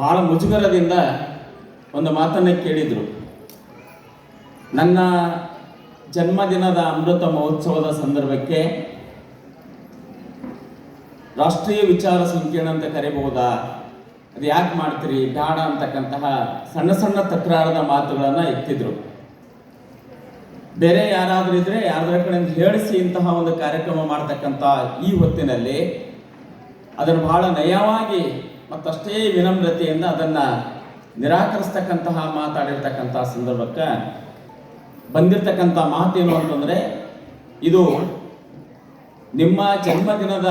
ಬಹಳ ಮುಜುಗರದಿಂದ ಒಂದು ಮಾತನ್ನ ಕೇಳಿದ್ರು. ನನ್ನ ಜನ್ಮದಿನದ ಅಮೃತ ಮಹೋತ್ಸವದ ಸಂದರ್ಭಕ್ಕೆ ರಾಷ್ಟ್ರೀಯ ವಿಚಾರ ಸಂಕಿರಣ ಅಂತ ಕರಿಬಹುದಾ? ಅದು ಯಾಕೆ ಮಾಡ್ತೀರಿ? ಬೇಡ ಅಂತಕ್ಕಂತಹ ಸಣ್ಣ ಸಣ್ಣ ತಕರಾರದ ಮಾತುಗಳನ್ನು ಎತ್ತಿದ್ರು ಬೇರೆ ಯಾರಾದರೂ ಇದ್ರೆ ಯಾರಾದ್ರ ಕಡೆಯಿಂದ ಹೇಳಿಸಿ ಇಂತಹ ಒಂದು ಕಾರ್ಯಕ್ರಮ ಮಾಡ್ತಕ್ಕಂಥ ಈ ಹೊತ್ತಿನಲ್ಲಿ ಅದನ್ನು ಬಹಳ ನಯವಾಗಿ ಮತ್ತಷ್ಟೇ ವಿನಮ್ರತೆಯಿಂದ ಅದನ್ನು ನಿರಾಕರಿಸ್ತಕ್ಕಂತಹ ಮಾತಾಡಿರ್ತಕ್ಕಂಥ ಸಂದರ್ಭಕ್ಕೆ ಬಂದಿರತಕ್ಕಂಥ ಮಾತೇನು ಅಂತಂದರೆ, ಇದು ನಿಮ್ಮ ಜನ್ಮದಿನದ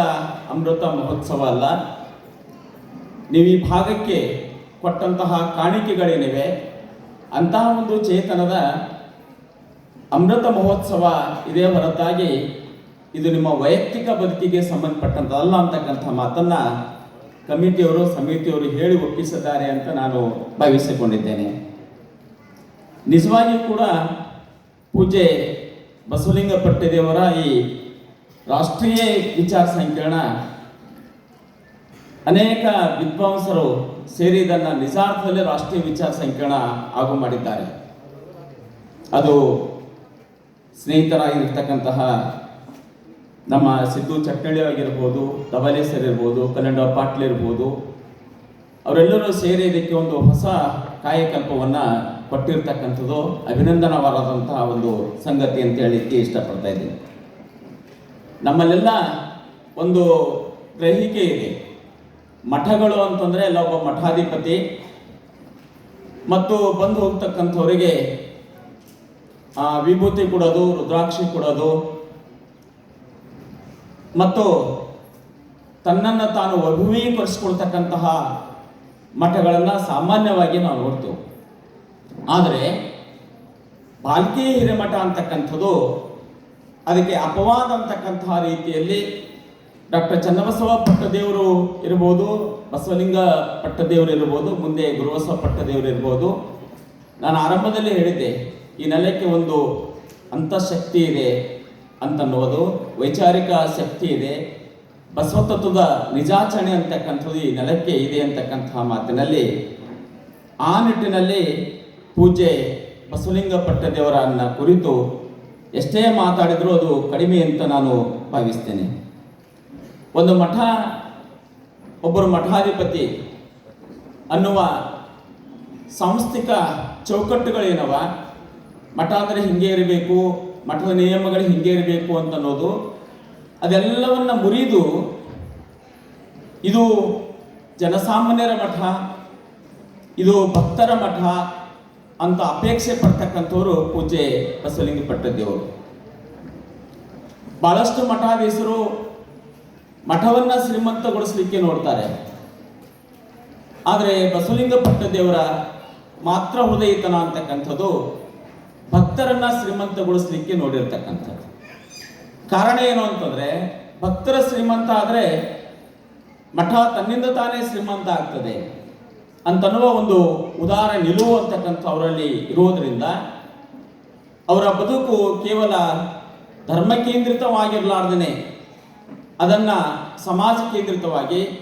ಅಮೃತ ಮಹೋತ್ಸವ ಅಲ್ಲ. ನೀವು ಈ ಭಾಗಕ್ಕೆ ಕೊಟ್ಟಂತಹ ಕಾಣಿಕೆಗಳೇನಿವೆ, ಅಂತಹ ಒಂದು ಚೇತನದ ಅಮೃತ ಮಹೋತ್ಸವ ಇದೇ ಹೊರತಾಗಿ ಇದು ನಿಮ್ಮ ವೈಯಕ್ತಿಕ ಬದುಕಿಗೆ ಸಂಬಂಧಪಟ್ಟಂತಲ್ಲ ಅಂತಕ್ಕಂಥ ಮಾತನ್ನ ಕಮಿಟಿಯವರು ಸಮಿತಿಯವರು ಹೇಳಿ ಒಪ್ಪಿಸಿದ್ದಾರೆ ಅಂತ ನಾನು ಭಾವಿಸಿಕೊಂಡಿದ್ದೇನೆ. ನಿಜವಾಗಿಯೂ ಕೂಡ ಪೂಜೆ ಬಸವಲಿಂಗ ಪಟ್ಟದೇವರ ಈ ರಾಷ್ಟ್ರೀಯ ವಿಚಾರ ಸಂಕಿರಣ ಅನೇಕ ವಿದ್ವಾಂಸರು ಸೇರಿ ಇದನ್ನು ನಿಜಾರ್ಥದಲ್ಲಿ ರಾಷ್ಟ್ರೀಯ ವಿಚಾರ ಸಂಕಿರಣ ಆಗು ಮಾಡಿದ್ದಾರೆ. ಅದು ಸ್ನೇಹಿತರಾಗಿರ್ತಕ್ಕಂತಹ ನಮ್ಮ ಸಿದ್ದು ಚಟ್ನಳ್ಳಿ ಆಗಿರ್ಬೋದು ಸರ್ ಇರ್ಬೋದು ಕಲ್ಲಂಡ ಪಾಟ್ಲ್ ಇರ್ಬೋದು, ಅವರೆಲ್ಲರೂ ಸೇರಿ ಇದಕ್ಕೆ ಒಂದು ಹೊಸ ಕಾಯಕಲ್ಪವನ್ನು ಕೊಟ್ಟಿರ್ತಕ್ಕಂಥದ್ದು ಅಭಿನಂದನವಾದಂತಹ ಒಂದು ಸಂಗತಿ ಅಂತ ಹೇಳಲಿಕ್ಕೆ ಇಷ್ಟಪಡ್ತಾ ಇದ್ದೀನಿ. ನಮ್ಮಲ್ಲೆಲ್ಲ ಒಂದು ಗ್ರಹಿಕೆ ಇದೆ. ಮಠಗಳು ಅಂತಂದರೆ ಎಲ್ಲ ಒಬ್ಬ ಮಠಾಧಿಪತಿ ಮತ್ತು ಬಂದು ಹೋಗ್ತಕ್ಕಂಥವರಿಗೆ ವಿಭೂತಿ ಕೊಡೋದು, ರುದ್ರಾಕ್ಷಿ ಕೊಡೋದು ಮತ್ತು ತನ್ನನ್ನು ತಾನು ಅಭಿಮೀಕರಿಸ್ಕೊಳ್ತಕ್ಕಂತಹ ಮಠಗಳನ್ನು ಸಾಮಾನ್ಯವಾಗಿ ನಾವು ನೋಡ್ತೇವೆ. ಆದರೆ ಬಾಲ್ಕಿ ಹಿರೇಮಠ ಅಂತಕ್ಕಂಥದ್ದು ಅದಕ್ಕೆ ಅಪವಾದ ಅಂತಕ್ಕಂತಹ ರೀತಿಯಲ್ಲಿ ಡಾಕ್ಟರ್ ಚನ್ನಬಸವ ಪಟ್ಟದೇವರು ಇರ್ಬೋದು, ಬಸವಲಿಂಗ ಪಟ್ಟದೇವರು ಇರ್ಬೋದು, ಮುಂದೆ ಗುರುಬಸವ ಪಟ್ಟದೇವರು ಇರ್ಬೋದು. ನಾನು ಆರಂಭದಲ್ಲಿ ಹೇಳಿದ್ದೆ, ಈ ನೆಲಕ್ಕೆ ಒಂದು ಅಂತಃಶಕ್ತಿ ಇದೆ. ಅಂತನ್ನುವುದು ವೈಚಾರಿಕ ಶಕ್ತಿ ಇದೆ. ಬಸವತತ್ವದ ನಿಜಾಚರಣೆ ಅಂತಕ್ಕಂಥದ್ದು ಈ ನೆಲಕ್ಕೆ ಇದೆ ಅಂತಕ್ಕಂತಹ ಮಾತಿನಲ್ಲಿ. ಆ ನಿಟ್ಟಿನಲ್ಲಿ ಪೂಜೆ ಬಸವಲಿಂಗ ಪಟ್ಟದೇವರನ್ನ ಕುರಿತು ಎಷ್ಟೇ ಮಾತಾಡಿದರೂ ಅದು ಕಡಿಮೆ ಅಂತ ನಾನು ಭಾವಿಸ್ತೇನೆ. ಒಂದು ಮಠ, ಒಬ್ಬರು ಮಠಾಧಿಪತಿ ಅನ್ನುವ ಸಾಂಸ್ಥಿಕ ಚೌಕಟ್ಟುಗಳೇನವ? ಮಠ ಅಂದರೆ ಹಿಂಗೆ ಇರಬೇಕು ಮಠದ ನಿಯಮಗಳು ಹಿಂಗೆ ಇರಬೇಕು ಅಂತ ಅನ್ನೋದು ಅದೆಲ್ಲವನ್ನ ಮುರಿದು ಇದು ಜನಸಾಮಾನ್ಯರ ಮಠ, ಇದು ಭಕ್ತರ ಮಠ ಅಂತ ಅಪೇಕ್ಷೆ ಪಡ್ತಕ್ಕಂಥವ್ರು ಪೂಜೆ ಬಸವಲಿಂಗ ಪಟ್ಟದೇವರು. ಬಹಳಷ್ಟು ಮಠಾಧೀಶರು ಮಠವನ್ನ ಶ್ರೀಮಂತಗೊಳಿಸಲಿಕ್ಕೆ ನೋಡ್ತಾರೆ. ಆದರೆ ಬಸವಲಿಂಗಪಟ್ಟ ಪಟ್ಟದೇವರ ಮಾತ್ರ ಹೃದಯತನ ಅಂತಕ್ಕಂಥದ್ದು ಭಕ್ತರನ್ನ ಶ್ರೀಮಂತಗೊಳಿಸಲಿಕ್ಕೆ ನೋಡಿರ್ತಕ್ಕಂಥದ್ದು. ಕಾರಣ ಏನು ಅಂತಂದ್ರೆ, ಭಕ್ತರ ಶ್ರೀಮಂತ ಆದರೆ ಮಠ ತನ್ನಿಂದ ತಾನೇ ಶ್ರೀಮಂತ ಆಗ್ತದೆ ಅಂತನ್ನುವ ಒಂದು ಉದಾರ ನಿಲುವು ಅಂತಕ್ಕಂಥ ಅವರಲ್ಲಿ ಇರುವುದರಿಂದ ಅವರ ಬದುಕು ಕೇವಲ ಧರ್ಮ ಕೇಂದ್ರಿತವಾಗಿರಲಾರ್ದೇ ಅದನ್ನ ಸಮಾಜ ಕೇಂದ್ರಿತವಾಗಿ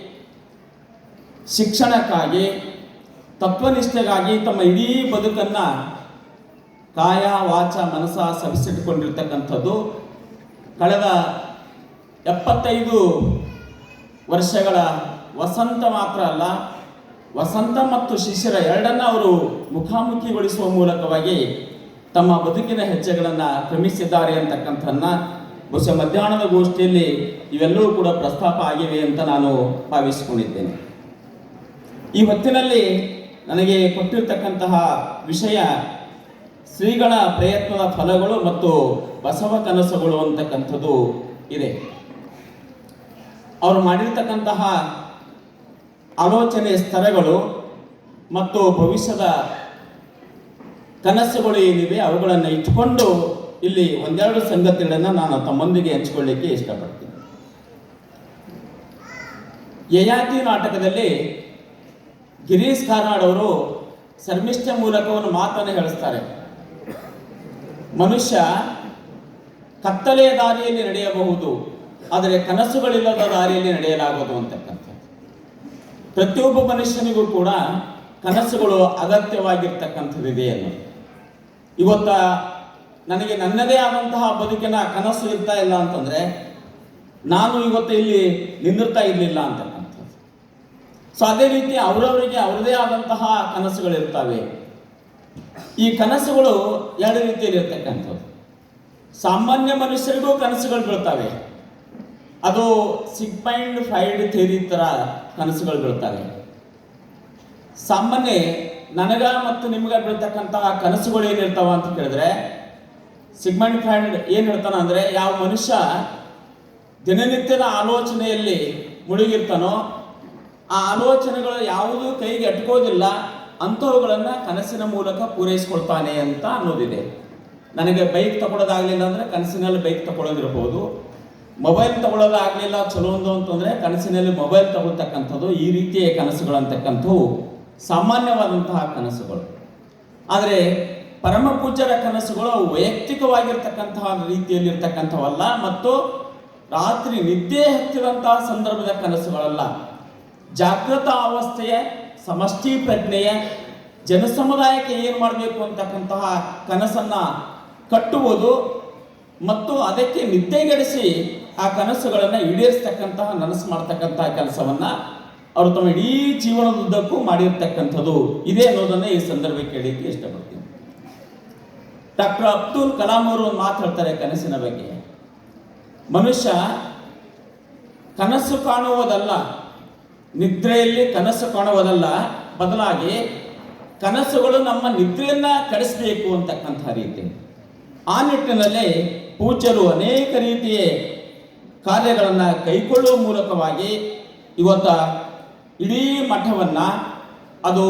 ಶಿಕ್ಷಣಕ್ಕಾಗಿ, ತತ್ವನಿಷ್ಠೆಗಾಗಿ ತಮ್ಮ ಇಡೀ ಬದುಕನ್ನ ಕಾಯ ವಾಚ ಮನಸ ಸವಿಸಿಟ್ಟುಕೊಂಡಿರ್ತಕ್ಕಂಥದ್ದು ಕಳೆದ ಎಪ್ಪತ್ತೈದು ವರ್ಷಗಳ ವಸಂತ ಮಾತ್ರ ಅಲ್ಲ, ವಸಂತ ಮತ್ತು ಶಿಷ್ಯರ ಎರಡನ್ನ ಅವರು ಮುಖಾಮುಖಿಗೊಳಿಸುವ ಮೂಲಕವಾಗಿ ತಮ್ಮ ಬದುಕಿನ ಹೆಜ್ಜೆಗಳನ್ನು ಕ್ರಮಿಸಿದ್ದಾರೆ ಅಂತಕ್ಕಂಥನ್ನ ಬಹುಶಃ ಮಧ್ಯಾಹ್ನದ ಗೋಷ್ಠಿಯಲ್ಲಿ ಇವೆಲ್ಲವೂ ಕೂಡ ಪ್ರಸ್ತಾಪ ಆಗಿವೆ ಅಂತ ನಾನು ಭಾವಿಸಿಕೊಂಡಿದ್ದೇನೆ. ಈ ಹೊತ್ತಿನಲ್ಲಿ ನನಗೆ ಕೊಟ್ಟಿರ್ತಕ್ಕಂತಹ ವಿಷಯ ಶ್ರೀಗಳ ಪ್ರಯತ್ನದ ಫಲಗಳು ಮತ್ತು ಬಸವ ಕನಸುಗಳು ಅಂತಕ್ಕಂಥದ್ದು ಇದೆ. ಅವರು ಮಾಡಿರ್ತಕ್ಕಂತಹ ಆಲೋಚನೆ ಸ್ತರಗಳು ಮತ್ತು ಭವಿಷ್ಯದ ಕನಸುಗಳು ಏನಿವೆ ಅವುಗಳನ್ನು ಇಟ್ಟುಕೊಂಡು ಇಲ್ಲಿ ಒಂದೆರಡು ಸಂಗತಿಗಳನ್ನು ನಾನು ತಮ್ಮೊಂದಿಗೆ ಹಂಚಿಕೊಳ್ಳಿಕ್ಕೆ ಇಷ್ಟಪಡ್ತೀನಿ. ಯಯಾತಿ ನಾಟಕದಲ್ಲಿ ಗಿರೀಶ್ ಕಾರ್ನಾಡ್ ಅವರು ಶರ್ಮಿಷ್ಠ ಮೂಲಕವನ್ನು ಮಾತನ್ನು ಹೇಳಿಸ್ತಾರೆ. ಮನುಷ್ಯ ಕತ್ತಲೆಯ ದಾರಿಯಲ್ಲಿ ನಡೆಯಬಹುದು, ಆದರೆ ಕನಸುಗಳಿಲ್ಲದ ದಾರಿಯಲ್ಲಿ ನಡೆಯಲಾಗದು ಅಂತಕ್ಕಂಥದ್ದು. ಪ್ರತಿಯೊಬ್ಬ ಮನುಷ್ಯನಿಗೂ ಕೂಡ ಕನಸುಗಳು ಅಗತ್ಯವಾಗಿರ್ತಕ್ಕಂಥದ್ದಿದೆ ಅನ್ನೋದು. ಇವತ್ತ ನನಗೆ ನನ್ನದೇ ಆದಂತಹ ಬದುಕಿನ ಕನಸು ಇರ್ತಾ ಇಲ್ಲ ಅಂತಂದ್ರೆ, ನಾನು ಇವತ್ತು ಇಲ್ಲಿ ನಿಂದಿರ್ತಾ ಇರಲಿಲ್ಲ ಅಂತಕ್ಕಂಥದ್ದು. ಸೊ ಅದೇ ರೀತಿ ಅವರವರಿಗೆ ಅವರದೇ ಆದಂತಹ ಕನಸುಗಳಿರ್ತವೆ. ಈ ಕನಸುಗಳು ಎರಡು ರೀತಿಯಲ್ಲಿ ಇರ್ತಕ್ಕಂಥದ್ದು. ಸಾಮಾನ್ಯ ಮನುಷ್ಯರಿಗೂ ಕನಸುಗಳು ಬೀಳ್ತವೆ. ಅದು ಸಿಗ್ಮೈಂಡ್ ಫೈಡ್ ಥೇರಿ ಥರ ಕನಸುಗಳು ಬೀಳ್ತವೆ. ಸಾಮಾನ್ಯ ನನಗ ಮತ್ತು ನಿಮ್ಗೆ ಬೀಳ್ತಕ್ಕಂತಹ ಕನಸುಗಳು ಏನಿರ್ತಾವ ಅಂತ ಕೇಳಿದ್ರೆ, ಸಿಗ್ಮಂಡ್ ಫ್ರಾಯ್ಡ್ ಏನ್ ಹೇಳ್ತಾನ ಅಂದರೆ ಯಾವ ಮನುಷ್ಯ ದಿನನಿತ್ಯದ ಆಲೋಚನೆಯಲ್ಲಿ ಮುಳುಗಿರ್ತಾನೋ, ಆ ಆಲೋಚನೆಗಳು ಯಾವುದೂ ಕೈಗೆ ಎಟ್ಕೋದಿಲ್ಲ ಅಂಥವುಗಳನ್ನ ಕನಸಿನ ಮೂಲಕ ಪೂರೈಸಿಕೊಳ್ತಾನೆ ಅಂತ ಅನ್ನೋದಿದೆ. ನನಗೆ ಬೈಕ್ ತಗೊಳ್ಳೋದಾಗಲಿಲ್ಲ ಅಂದ್ರೆ ಕನಸಿನಲ್ಲಿ ಬೈಕ್ ತಗೊಳ್ಳೋದಿರ್ಬೋದು. ಮೊಬೈಲ್ ತಗೊಳ್ಳೋದಾಗಲಿಲ್ಲ ಚಲೋ ಒಂದು ಅಂತಂದ್ರೆ ಕನಸಿನಲ್ಲಿ ಮೊಬೈಲ್ ತಗೊಳ್ತಕ್ಕಂಥದ್ದು ಈ ರೀತಿಯ ಕನಸುಗಳು ಅಂತಕ್ಕಂಥವು ಸಾಮಾನ್ಯವಾದಂತಹ ಕನಸುಗಳು. ಆದರೆ ಪರಮ ಪೂಜ್ಯರ ಕನಸುಗಳು ವೈಯಕ್ತಿಕವಾಗಿರ್ತಕ್ಕಂತಹ ರೀತಿಯಲ್ಲಿರ್ತಕ್ಕಂಥವಲ್ಲ ಮತ್ತು ರಾತ್ರಿ ನಿದ್ದೆ ಹತ್ತಿದಂತಹ ಸಂದರ್ಭದ ಕನಸುಗಳಲ್ಲ. ಜಾಗೃತ ಅವಸ್ಥೆಯ ಸಮಷ್ಟಿ ಪ್ರಜ್ಞೆಯ ಜನಸಮುದಾಯಕ್ಕೆ ಏನು ಮಾಡಬೇಕು ಅಂತಕ್ಕಂತಹ ಕನಸನ್ನು ಕಟ್ಟುವುದು ಮತ್ತು ಅದಕ್ಕೆ ನಿದ್ದೆಗೆಡಿಸಿ ಆ ಕನಸುಗಳನ್ನು ಈಡೇರಿಸ್ತಕ್ಕಂತಹ ನನಸು ಮಾಡ್ತಕ್ಕಂತಹ ಕೆಲಸವನ್ನು ಅವರು ತಮ್ಮ ಇಡೀ ಜೀವನದುದ್ದಕ್ಕೂ ಮಾಡಿರ್ತಕ್ಕಂಥದ್ದು. ಇದೇ ಅನ್ನೋದನ್ನು ಈ ಸಂದರ್ಭಕ್ಕೆ ಹೇಳಲಿಕ್ಕೆ ಇಷ್ಟಪಡ್ತೀನಿ. ಡಾಕ್ಟರ್ ಅಬ್ದುಲ್ ಕಲಾಂ ಅವರು ಮಾತು ಹೇಳ್ತಾರೆ ಕನಸಿನ ಬಗ್ಗೆ. ಮನುಷ್ಯ ಕನಸು ಕಾಣುವುದಲ್ಲ ನಿದ್ರೆಯಲ್ಲಿ ಕನಸು ಕಾಣುವುದಲ್ಲ, ಬದಲಾಗಿ ಕನಸುಗಳು ನಮ್ಮ ನಿದ್ರೆಯನ್ನ ಕಡಿಸಬೇಕು ಅಂತಕ್ಕಂಥ ರೀತಿ. ಆ ನಿಟ್ಟಿನಲ್ಲಿ ಪೂಜ್ಯರು ಅನೇಕ ರೀತಿಯ ಕಾರ್ಯಗಳನ್ನು ಕೈಗೊಳ್ಳುವ ಮೂಲಕವಾಗಿ ಇವತ್ತ ಇಡೀ ಮಠವನ್ನ, ಅದು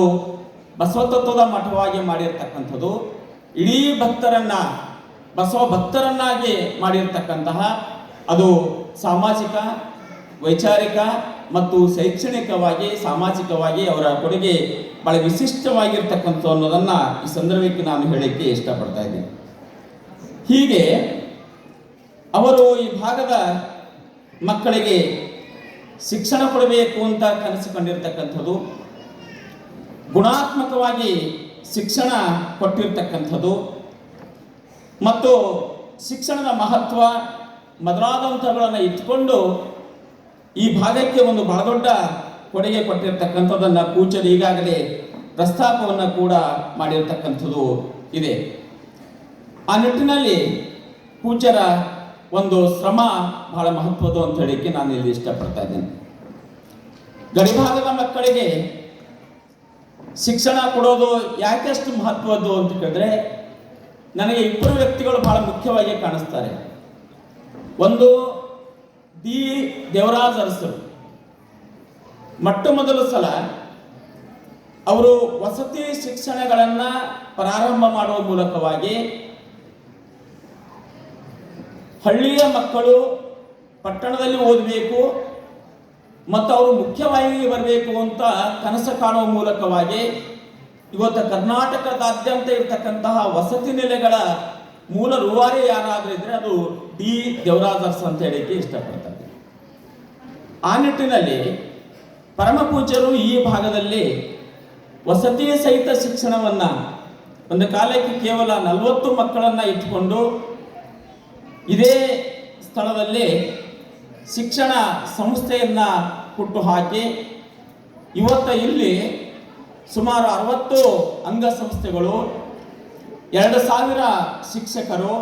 ಬಸವತತ್ವದ ಮಠವಾಗಿ ಮಾಡಿರ್ತಕ್ಕಂಥದ್ದು, ಇಡೀ ಭಕ್ತರನ್ನ, ಬಸವ ಭಕ್ತರನ್ನಾಗಿ ಮಾಡಿರ್ತಕ್ಕಂತಹ, ಅದು ಸಾಮಾಜಿಕ, ವೈಚಾರಿಕ ಮತ್ತು ಶೈಕ್ಷಣಿಕವಾಗಿ, ಸಾಮಾಜಿಕವಾಗಿ ಅವರ ಕೊಡುಗೆ ಬಹಳ ವಿಶಿಷ್ಟವಾಗಿರ್ತಕ್ಕಂಥ ಅನ್ನೋದನ್ನು ಈ ಸಂದರ್ಭಕ್ಕೆ ನಾನು ಹೇಳಲಿಕ್ಕೆ ಇಷ್ಟಪಡ್ತಾ ಇದ್ದೀನಿ. ಹೀಗೆ ಅವರು ಈ ಭಾಗದ ಮಕ್ಕಳಿಗೆ ಶಿಕ್ಷಣ ಕೊಡಬೇಕು ಅಂತ ಕನಸು ಕಂಡಿರ್ತಕ್ಕಂಥದ್ದು ಗುಣಾತ್ಮಕವಾಗಿ ಶಿಕ್ಷಣ ಕೊಟ್ಟಿರ್ತಕ್ಕಂಥದ್ದು, ಮತ್ತು ಶಿಕ್ಷಣದ ಮಹತ್ವ ಮೊದಲಾದಂಥಗಳನ್ನು ಇಟ್ಕೊಂಡು ಈ ಭಾಗಕ್ಕೆ ಒಂದು ಬಹಳ ದೊಡ್ಡ ಕೊಡುಗೆ ಕೊಟ್ಟಿರ್ತಕ್ಕಂಥದ್ದನ್ನು ಕೂಚರು ಈಗಾಗಲೇ ಪ್ರಸ್ತಾಪವನ್ನು ಕೂಡ ಮಾಡಿರ್ತಕ್ಕಂಥದ್ದು ಇದೆ. ಆ ನಿಟ್ಟಿನಲ್ಲಿ ಕೂಚರ ಒಂದು ಶ್ರಮ ಬಹಳ ಮಹತ್ವದ್ದು ಅಂತ ಹೇಳಿಕ್ಕೆ ನಾನು ಇಲ್ಲಿ ಇಷ್ಟಪಡ್ತಾ ಇದ್ದೇನೆ. ಗಡಿಭಾಗದ ಮಕ್ಕಳಿಗೆ ಶಿಕ್ಷಣ ಕೊಡೋದು ಯಾಕೆಷ್ಟು ಮಹತ್ವದ್ದು ಅಂತ ಕೇಳಿದ್ರೆ, ನನಗೆ ಇಬ್ಬರು ವ್ಯಕ್ತಿಗಳು ಬಹಳ ಮುಖ್ಯವಾಗಿ ಕಾಣಿಸ್ತಾರೆ. ಒಂದು ದಿ ದೇವರಾಜ್ ಅರಸರು. ಮೊಟ್ಟ ಮೊದಲ ಸಲ ಅವರು ವಸತಿ ಶಿಕ್ಷಣಗಳನ್ನು ಪ್ರಾರಂಭ ಮಾಡುವ ಮೂಲಕವಾಗಿ ಹಳ್ಳಿಯ ಮಕ್ಕಳು ಪಟ್ಟಣದಲ್ಲಿ ಓದಬೇಕು ಮತ್ತು ಅವರು ಮುಖ್ಯವಾಹಿನಿಗೆ ಬರಬೇಕು ಅಂತ ಕನಸು ಕಾಣುವ ಮೂಲಕವಾಗಿ ಇವತ್ತು ಕರ್ನಾಟಕದಾದ್ಯಂತ ಇರತಕ್ಕಂತಹ ವಸತಿ ನೆಲೆಗಳ ಮೂಲ ರೂವಾರಿ ಯಾರಾದರೂ ಇದ್ರೆ ಅದು ಡಿ ದೇವರಾಜರ್ಸ್ ಅಂತ ಹೇಳಿಕ್ಕೆ ಇಷ್ಟಪಡ್ತಾರೆ. ಆ ನಿಟ್ಟಿನಲ್ಲಿ ಪರಮಪೂಜ್ಯರು ಈ ಭಾಗದಲ್ಲಿ ವಸತಿ ಸಹಿತ ಶಿಕ್ಷಣವನ್ನ ಒಂದು ಕಾಲಕ್ಕೆ ಕೇವಲ ನಲವತ್ತು ಮಕ್ಕಳನ್ನ ಇಟ್ಟುಕೊಂಡು ಇದೇ ಸ್ಥಳದಲ್ಲಿ ಶಿಕ್ಷಣ ಸಂಸ್ಥೆಯನ್ನ ಹುಟ್ಟು ಹಾಕಿ ಇವತ್ತ ಇಲ್ಲಿ ಸುಮಾರು ಅರವತ್ತು ಅಂಗಸಂಸ್ಥೆಗಳು, ಎರಡು ಸಾವಿರ ಶಿಕ್ಷಕರು,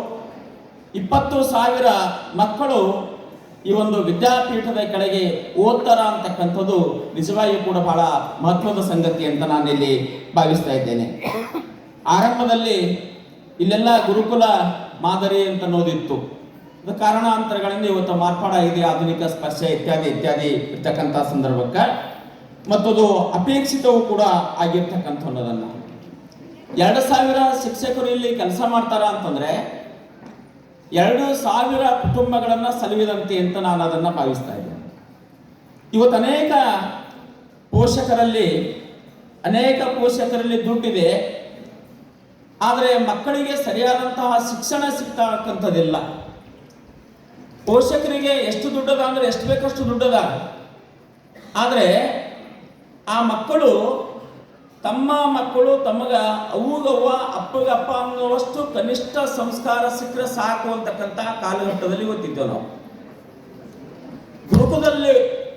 ಇಪ್ಪತ್ತು ಸಾವಿರ ಮಕ್ಕಳು ಈ ಒಂದು ವಿದ್ಯಾಪೀಠದ ಕಡೆಗೆ ಓದ್ತಾರ ಅಂತಕ್ಕಂಥದ್ದು ನಿಜವಾಗಿಯೂ ಕೂಡ ಬಹಳ ಮಹತ್ವದ ಸಂಗತಿ ಅಂತ ನಾನಿಲ್ಲಿ ಭಾವಿಸ್ತಾ ಇದ್ದೇನೆ. ಆರಂಭದಲ್ಲಿ ಇಲ್ಲೆಲ್ಲ ಗುರುಕುಲ ಮಾದರಿ ಅಂತ ಅನ್ನೋದಿತ್ತು. ಕಾರಣಾಂತರಗಳಿಂದ ಇವತ್ತು ಮಾರ್ಪಾಡಾಗಿದೆ ಆಧುನಿಕ ಸ್ಪರ್ಶ ಇತ್ಯಾದಿ ಇತ್ಯಾದಿ ಇರ್ತಕ್ಕಂಥ ಸಂದರ್ಭಕ್ಕೆ. ಮತ್ತದು ಅಪೇಕ್ಷಿತವೂ ಕೂಡ ಆಗಿರ್ತಕ್ಕಂಥ ಅನ್ನೋದನ್ನ ಎರಡು ಸಾವಿರ ಶಿಕ್ಷಕರು ಇಲ್ಲಿ ಕೆಲಸ ಮಾಡ್ತಾರ ಅಂತಂದ್ರೆ ಎರಡು ಸಾವಿರ ಕುಟುಂಬಗಳನ್ನು ಸಲುವಿದಂತೆ ಅಂತ ನಾನು ಅದನ್ನ ಭಾವಿಸ್ತಾ ಇದ್ದೇನೆ. ಇವತ್ತು ಅನೇಕ ಪೋಷಕರಲ್ಲಿ ಅನೇಕ ಪೋಷಕರಲ್ಲಿ ದುಡ್ಡಿದೆ. ಆದರೆ ಮಕ್ಕಳಿಗೆ ಸರಿಯಾದಂತಹ ಶಿಕ್ಷಣ ಸಿಗ್ತಕ್ಕಂಥದ್ದಿಲ್ಲ. ಪೋಷಕರಿಗೆ ಎಷ್ಟು ದುಡ್ಡದ ಅಂದರೆ ಎಷ್ಟು ಬೇಕಷ್ಟು ದುಡ್ಡದ ಆದರೆ ಆ ಮಕ್ಕಳು ತಮ್ಮ ಮಕ್ಕಳು ತಮಗ ಅವುಗವ್ವ, ಅಪ್ಪಗಪ್ಪ ಅನ್ನುವಷ್ಟು ಕನಿಷ್ಠ ಸಂಸ್ಕಾರ ಸಿಕ್ಕರೆ ಸಾಕು ಅಂತಕ್ಕಂಥ ಕಾಲಘಟ್ಟದಲ್ಲಿ ಓದ್ತಿದ್ದೇವೆ ನಾವು. ಗುರುಕುಲದಲ್ಲಿ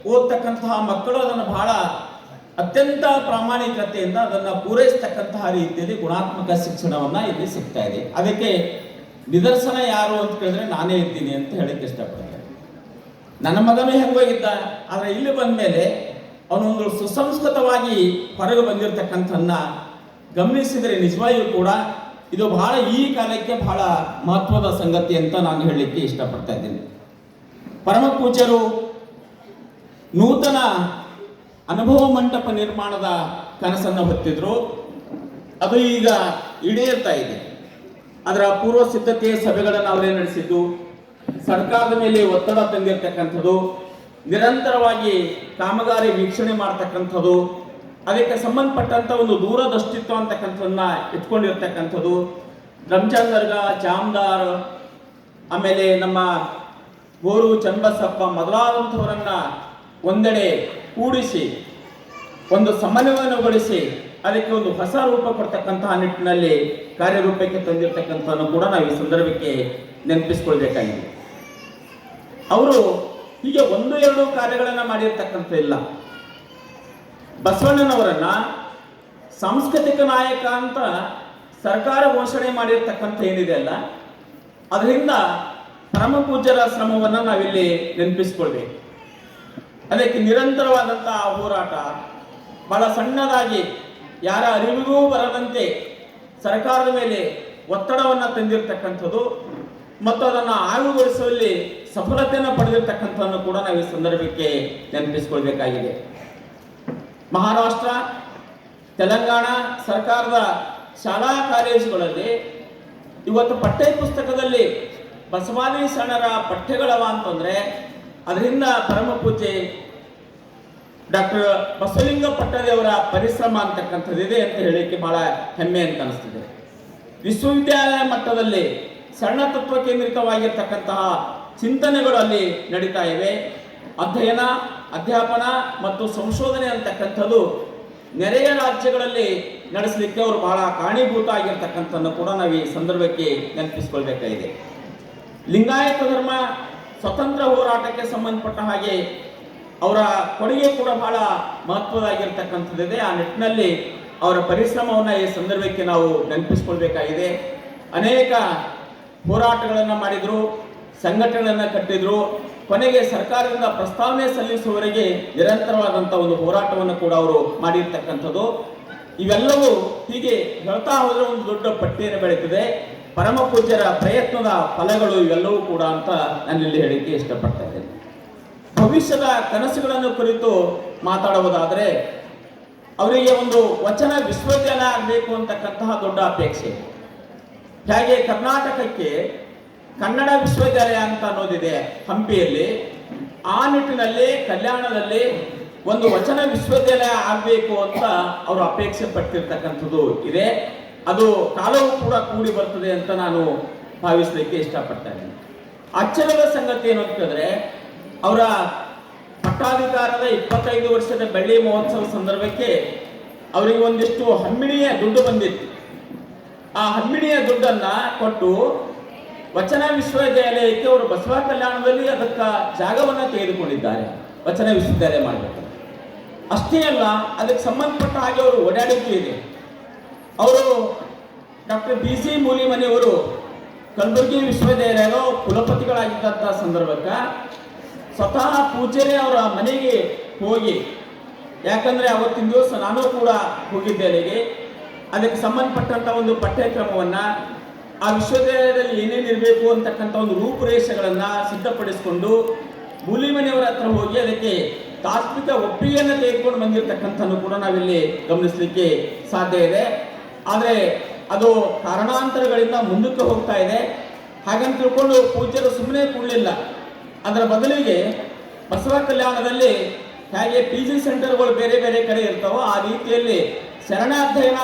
ಓದ್ತಕ್ಕಂತಹ ಮಕ್ಕಳು ಅದನ್ನು ಬಹಳ ಅತ್ಯಂತ ಪ್ರಾಮಾಣಿಕತೆಯಿಂದ ಅದನ್ನು ಪೂರೈಸ್ತಕ್ಕಂತಹ ರೀತಿಯಲ್ಲಿ ಗುಣಾತ್ಮಕ ಶಿಕ್ಷಣವನ್ನ ಇಲ್ಲಿ ಸಿಗ್ತಾ ಇದೆ. ಅದಕ್ಕೆ ನಿದರ್ಶನ ಯಾರು ಅಂತ ಕೇಳಿದ್ರೆ ನಾನೇ ಇದ್ದೀನಿ ಅಂತ ಹೇಳಕ್ಕೆ ಇಷ್ಟಪಡ್ತೇನೆ. ನನ್ನ ಮಗನೇ ಹೆಂಗೋಗಿದ್ದ ಆದರೆ ಇಲ್ಲಿ ಬಂದ ಮೇಲೆ ಅವನೊಂದು ಸುಸಂಸ್ಕೃತವಾಗಿ ಹೊರಗೆ ಬಂದಿರತಕ್ಕಂಥನ್ನ ಗಮನಿಸಿದರೆ ನಿಜವಾಗಿಯೂ ಕೂಡ ಇದು ಬಹಳ ಈ ಕಾಲಕ್ಕೆ ಬಹಳ ಮಹತ್ವದ ಸಂಗತಿ ಅಂತ ನಾನು ಹೇಳಲಿಕ್ಕೆ ಇಷ್ಟಪಡ್ತಾ ಇದ್ದೀನಿ. ಪರಮ ಪೂಜ್ಯರು ನೂತನ ಅನುಭವ ಮಂಟಪ ನಿರ್ಮಾಣದ ಕನಸನ್ನು ಹೊತ್ತಿದ್ರು. ಅದು ಈಗ ಈಡೇರ್ತಾ ಇದೆ. ಅದರ ಪೂರ್ವ ಸಿದ್ಧತೆಯ ಸಭೆಗಳನ್ನು ಅವರೇ ನಡೆಸಿದ್ದು. ಸರ್ಕಾರದ ಮೇಲೆ ಒತ್ತಡ ತಂದಿರತಕ್ಕಂಥದ್ದು. ನಿರಂತರವಾಗಿ ಕಾಮಗಾರಿ ವೀಕ್ಷಣೆ ಮಾಡ್ತಕ್ಕಂಥದ್ದು, ಅದಕ್ಕೆ ಸಂಬಂಧಪಟ್ಟಂತ ಒಂದು ದೂರದೃಷ್ಟಿತ್ವ ಅಂತಕ್ಕಂಥದನ್ನ ಇಟ್ಕೊಂಡಿರ್ತಕ್ಕಂಥದ್ದು. ರಂಜಾನ್ ದರ್ಗಾ ಜಾಮ್ದಾರ್, ಆಮೇಲೆ ನಮ್ಮ ಗೋರು ಚನ್ನಬಸಪ್ಪ ಮೊದಲಾದಂಥವರನ್ನ ಒಂದೆಡೆ ಕೂಡಿಸಿ, ಒಂದು ಸಮನ್ವಯಗೊಳಿಸಿ ಅದಕ್ಕೆ ಒಂದು ಹೊಸ ರೂಪ ಕೊಡ್ತಕ್ಕಂತಹ ನಿಟ್ಟಿನಲ್ಲಿ ಕಾರ್ಯರೂಪಕ್ಕೆ ತಂದಿರತಕ್ಕಂಥವನ್ನು ಕೂಡ ನಾವು ಈ ಸಂದರ್ಭಕ್ಕೆ ನೆನಪಿಸ್ಕೊಳ್ಬೇಕಾಗಿದೆ. ಅವರು ಹೀಗೆ ಒಂದು ಎರಡು ಕಾರ್ಯಗಳನ್ನ ಮಾಡಿರ್ತಕ್ಕಂಥ ಇಲ್ಲ. ಬಸವಣ್ಣನವರನ್ನ ಸಾಂಸ್ಕೃತಿಕ ನಾಯಕ ಅಂತ ಸರ್ಕಾರ ಘೋಷಣೆ ಮಾಡಿರ್ತಕ್ಕಂಥ ಏನಿದೆ ಅಲ್ಲ, ಅದರಿಂದ ಪರಮ ಪೂಜ್ಯರ ಶ್ರಮವನ್ನು ನಾವಿಲ್ಲಿ ನೆನಪಿಸ್ಕೊಳ್ಬೇಕು. ಅದಕ್ಕೆ ನಿರಂತರವಾದಂತಹ ಹೋರಾಟ ಬಹಳ ಸಣ್ಣದಾಗಿ ಯಾರ ಅರಿವಿಗೂ ಬರದಂತೆ ಸರ್ಕಾರದ ಮೇಲೆ ಒತ್ತಡವನ್ನು ತಂದಿರತಕ್ಕಂಥದ್ದು ಮತ್ತು ಅದನ್ನು ಆಗುಗೊಳಿಸುವಲ್ಲಿ ಸಫಲತೆಯನ್ನು ಪಡೆದಿರ್ತಕ್ಕಂಥವನ್ನು ಕೂಡ ನಾವು ಈ ಸಂದರ್ಭಕ್ಕೆ ನೆನಪಿಸಿಕೊಳ್ಬೇಕಾಗಿದೆ. ಮಹಾರಾಷ್ಟ್ರ, ತೆಲಂಗಾಣ ಸರ್ಕಾರದ ಶಾಲಾ ಕಾಲೇಜುಗಳಲ್ಲಿ ಇವತ್ತು ಪಠ್ಯ ಪುಸ್ತಕದಲ್ಲಿ ಬಸವಾದಿ ಶರಣರ ಪಠ್ಯಗಳವ ಅಂತಂದ್ರೆ ಅದರಿಂದ ಪರಮ ಪೂಜೆ ಡಾಕ್ಟರ್ ಬಸವಲಿಂಗ ಪಟ್ಟದೇವರ ಪರಿಶ್ರಮ ಅಂತಕ್ಕಂಥದ್ದಿದೆ ಅಂತ ಹೇಳಲಿಕ್ಕೆ ಬಹಳ ಹೆಮ್ಮೆ ಅಂತ ಅನಿಸ್ತಿದೆ. ವಿಶ್ವವಿದ್ಯಾಲಯ ಮಟ್ಟದಲ್ಲಿ ಸಣ್ಣ ತತ್ವ ಕೇಂದ್ರಿತವಾಗಿರ್ತಕ್ಕಂತಹ ಚಿಂತನೆಗಳು ಅಲ್ಲಿ ನಡೀತಾ ಇವೆ. ಅಧ್ಯಯನ, ಅಧ್ಯಾಪನ ಮತ್ತು ಸಂಶೋಧನೆ ಅಂತಕ್ಕಂಥದ್ದು ನೆರೆಯ ರಾಜ್ಯಗಳಲ್ಲಿ ನಡೆಸಲಿಕ್ಕೆ ಅವರು ಬಹಳ ಕಾರಣೀಭೂತ ಆಗಿರ್ತಕ್ಕಂಥದ್ದು ಕೂಡ ನಾವು ಈ ಸಂದರ್ಭಕ್ಕೆ ನೆನಪಿಸ್ಕೊಳ್ಬೇಕಾಗಿದೆ. ಲಿಂಗಾಯತ ಧರ್ಮ ಸ್ವತಂತ್ರ ಹೋರಾಟಕ್ಕೆ ಸಂಬಂಧಪಟ್ಟ ಹಾಗೆ ಅವರ ಕೊಡುಗೆ ಕೂಡ ಬಹಳ ಮಹತ್ವದಾಗಿರ್ತಕ್ಕಂಥದ್ದಿದೆ ಆ ನಿಟ್ಟಿನಲ್ಲಿ ಅವರ ಪರಿಶ್ರಮವನ್ನು ಈ ಸಂದರ್ಭಕ್ಕೆ ನಾವು ನೆನಪಿಸ್ಕೊಳ್ಬೇಕಾಗಿದೆ. ಅನೇಕ ಹೋರಾಟಗಳನ್ನು ಮಾಡಿದ್ರು. ಸಂಘಟನೆಗಳನ್ನು ಕಟ್ಟಿದ್ರು. ಕೊನೆಗೆ ಸರ್ಕಾರದಿಂದ ಪ್ರಸ್ತಾವನೆ ಸಲ್ಲಿಸುವವರೆಗೆ ನಿರಂತರವಾದಂಥ ಒಂದು ಹೋರಾಟವನ್ನು ಕೂಡ ಅವರು ಮಾಡಿರ್ತಕ್ಕಂಥದ್ದು. ಇವೆಲ್ಲವೂ ಹೀಗೆ ಹೇಳ್ತಾ ಹೋದ್ರೆ ಒಂದು ದೊಡ್ಡ ಪಟ್ಟಿಯನ್ನು ಬೆಳೀತದೆ. ಪರಮ ಪೂಜ್ಯರ ಪ್ರಯತ್ನದ ಫಲಗಳು ಇವೆಲ್ಲವೂ ಕೂಡ ಅಂತ ನಾನಿಲ್ಲಿ ಹೇಳಿಕ್ಕೆ ಇಷ್ಟಪಡ್ತಾ ಇದ್ದೇನೆ. ಭವಿಷ್ಯದ ಕನಸುಗಳನ್ನು ಕುರಿತು ಮಾತಾಡುವುದಾದರೆ ಅವರಿಗೆ ಒಂದು ವಚನ ವಿಶ್ವವಿದ್ಯಾಲಯ ಆಗಬೇಕು ಅಂತಕ್ಕಂತಹ ದೊಡ್ಡ ಅಪೇಕ್ಷೆ. ಹೇಗೆ ಕರ್ನಾಟಕಕ್ಕೆ ಕನ್ನಡ ವಿಶ್ವವಿದ್ಯಾಲಯ ಅಂತ ಅನ್ನೋದಿದೆ ಹಂಪಿಯಲ್ಲಿ, ಆ ನಿಟ್ಟಿನಲ್ಲಿ ಕಲ್ಯಾಣದಲ್ಲಿ ಒಂದು ವಚನ ವಿಶ್ವವಿದ್ಯಾಲಯ ಆಗಬೇಕು ಅಂತ ಅವರು ಅಪೇಕ್ಷೆ ಪಟ್ಟಿರ್ತಕ್ಕಂಥದ್ದು ಇದೆ. ಅದು ಕಾಲವು ಕೂಡ ಕೂಡಿ ಬರ್ತದೆ ಅಂತ ನಾನು ಭಾವಿಸಲಿಕ್ಕೆ ಇಷ್ಟಪಡ್ತಾ ಇದ್ದೀನಿ. ಅಚ್ಚರದ ಸಂಗತಿ ಏನು ಅಂತಂದ್ರೆ ಅವರ ಪಟ್ಟಾಧಿಕಾರದ ಇಪ್ಪತ್ತೈದು ವರ್ಷದ ಬೆಳ್ಳಿ ಮಹೋತ್ಸವ ಸಂದರ್ಭಕ್ಕೆ ಅವರಿಗೆ ಒಂದಿಷ್ಟು ಹಮ್ಮಿಣಿಯ ದುಡ್ಡು ಬಂದಿತ್ತು. ಆ ಹಮ್ಮಿಣಿಯ ದುಡ್ಡನ್ನ ಕೊಟ್ಟು ವಚನ ವಿಶ್ವವಿದ್ಯಾಲಯಕ್ಕೆ ಅವರು ಬಸವ ಕಲ್ಯಾಣದಲ್ಲಿ ಅದಕ್ಕ ಜಾಗವನ್ನು ತೆಗೆದುಕೊಂಡಿದ್ದಾರೆ. ವಚನ ವಿಶ್ವವಿದ್ಯಾಲಯ ಮಾಡಬೇಕು. ಅಷ್ಟೇ ಅಲ್ಲ, ಅದಕ್ಕೆ ಸಂಬಂಧಪಟ್ಟ ಹಾಗೆ ಅವರು ಓಡಾಡಿದ್ದು ಇದೆ. ಅವರು ಡಾಕ್ಟರ್ ಬಿ ಸಿ ಮೂಲಿಮನಿಯವರು ಕಲಬುರಗಿ ವಿಶ್ವವಿದ್ಯಾಲಯದ ಕುಲಪತಿಗಳಾಗಿದ್ದಂಥ ಸಂದರ್ಭಕ್ಕೆ ಸ್ವತಃ ಪೂಜ್ಯರೇ ಅವರ ಮನೆಗೆ ಹೋಗಿ, ಯಾಕಂದ್ರೆ ಅವತ್ತಿನ ದಿವಸ ನಾನು ಕೂಡ ಹೋಗಿದ್ದೆ ಅದಕ್ಕೆ ಸಂಬಂಧಪಟ್ಟಂತ ಒಂದು ಪಠ್ಯಕ್ರಮವನ್ನ ಆ ವಿಶ್ವವಿದ್ಯಾಲಯದಲ್ಲಿ ಏನೇನು ಇರಬೇಕು ಅಂತಕ್ಕಂಥ ಒಂದು ರೂಪುರೇಷೆಗಳನ್ನ ಸಿದ್ಧಪಡಿಸಿಕೊಂಡು ಮೂಲಿಮನೆಯವರ ಹತ್ರ ಹೋಗಿ ಅದಕ್ಕೆ ತಾತ್ವಿಕ ಒಪ್ಪಿಗೆಯನ್ನು ತೆಗೆದುಕೊಂಡು ಬಂದಿರತಕ್ಕಂಥದ್ದು ಕೂಡ ನಾವಿಲ್ಲಿ ಗಮನಿಸಲಿಕ್ಕೆ ಸಾಧ್ಯ ಇದೆ. ಆದರೆ ಅದು ಕಾರಣಾಂತರಗಳಿಂದ ಮುಂದಕ್ಕೆ ಹೋಗ್ತಾ ಇದೆ. ಹಾಗಂತ ತಿಳ್ಕೊಂಡು ಪೂಜ್ಯರು ಸುಮ್ಮನೆ ಕೂಡಲಿಲ್ಲ. ಅದರ ಬದಲಿಗೆ ಬಸವ ಕಲ್ಯಾಣದಲ್ಲಿ ಹೇಗೆ ಪಿ ಜಿ ಸೆಂಟರ್ಗಳು ಬೇರೆ ಬೇರೆ ಕಡೆ ಇರ್ತಾವೋ ಆ ರೀತಿಯಲ್ಲಿ ಶರಣಾಧ್ಯಯನ